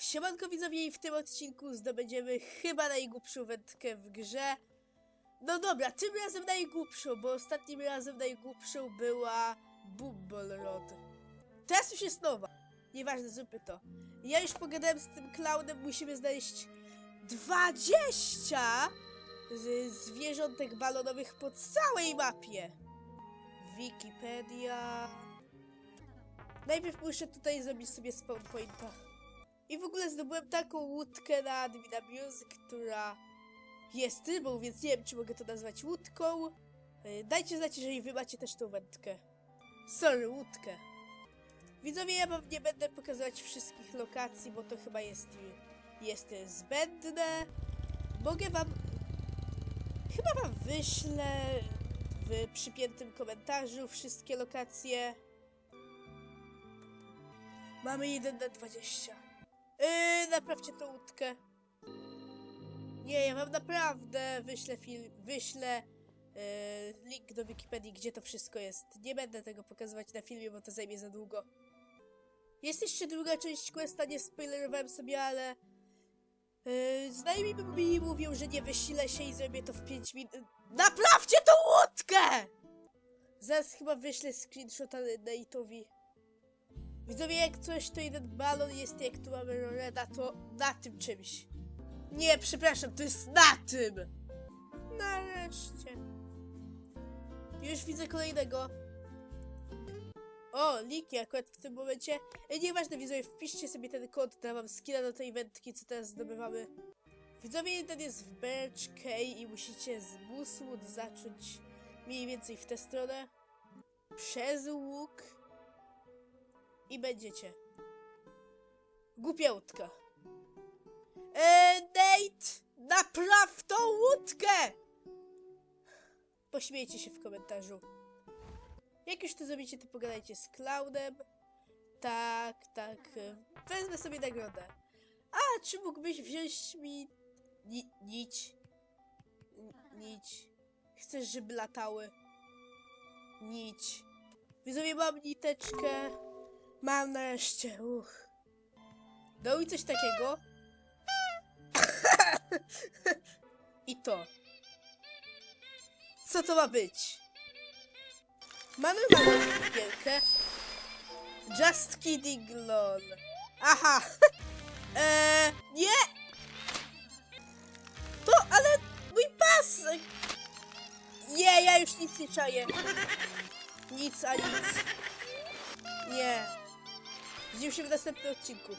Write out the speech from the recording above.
Siemanko widzowie i w tym odcinku zdobędziemy chyba najgłupszą wędkę w grze. No dobra, tym razem najgłupszą, bo ostatnim razem najgłupszą była Bumble Rod. Teraz już jest nowa. Nieważne, zróbmy to. Ja już pogadałem z tym klaunem, musimy znaleźć 20 z zwierzątek balonowych po całej mapie. Wikipedia. Najpierw muszę tutaj zrobić sobie spawn pointa. I w ogóle zdobyłem taką łódkę na Admina Music, która jest rybą, więc nie wiem, czy mogę to nazwać łódką. Yy, Dajcie znać, jeżeli wy macie też tą wędkę. Sorry, łódkę. Widzowie, ja wam nie będę pokazywać wszystkich lokacji, bo to chyba jest, jest zbędne. Mogę wam... Chyba wam wyślę w przypiętym komentarzu wszystkie lokacje. Mamy 1 na 20. Yy, naprawcie tą łódkę. Nie, ja wam naprawdę wyślę film, wyślę yy, link do Wikipedii, gdzie to wszystko jest. Nie będę tego pokazywać na filmie, bo to zajmie za długo. Jest jeszcze druga część questa, nie spoilerowałem sobie, ale yy, znajomi mi mówią, że nie wysilę się i zrobię to w 5 minut. Naprawcie tą łódkę! Zaraz chyba wyślę screenshota Nate'owi. Widzowie, jak coś, to jeden balon jest, jak tu mamy Loreda, to na tym czymś. Nie, przepraszam, to jest na tym! Nareszcie. Już widzę kolejnego. O, Liki akurat w tym momencie. E, Nieważne, widzowie, wpiszcie sobie ten kod, dam wam skina do tej wędki, co teraz zdobywamy. Widzowie, jeden jest w Birch Cay i musicie z Moosewood zacząć mniej więcej w tę stronę. Przez łuk i będziecie. Głupiautka. Eee, Nate, napraw tą łódkę! Pośmiejcie się w komentarzu. Jak już to zrobicie, to pogadajcie z Cloudem. Tak, tak. e, Wezmę sobie nagrodę. A, czy mógłbyś wziąć mi ni nić? N- Nić. Chcesz, żeby latały? Nić. Widzowie, mam niteczkę. Mam nareszcie, uch. I coś takiego. I to. Co to ma być? Mamy małą wielkę. Just kidding, lol. Aha. eee, nie! To, ale mój pasek! Nie, ja już nic nie czaję. Nic, a nic. Nie. Widzimy się w następnym odcinku.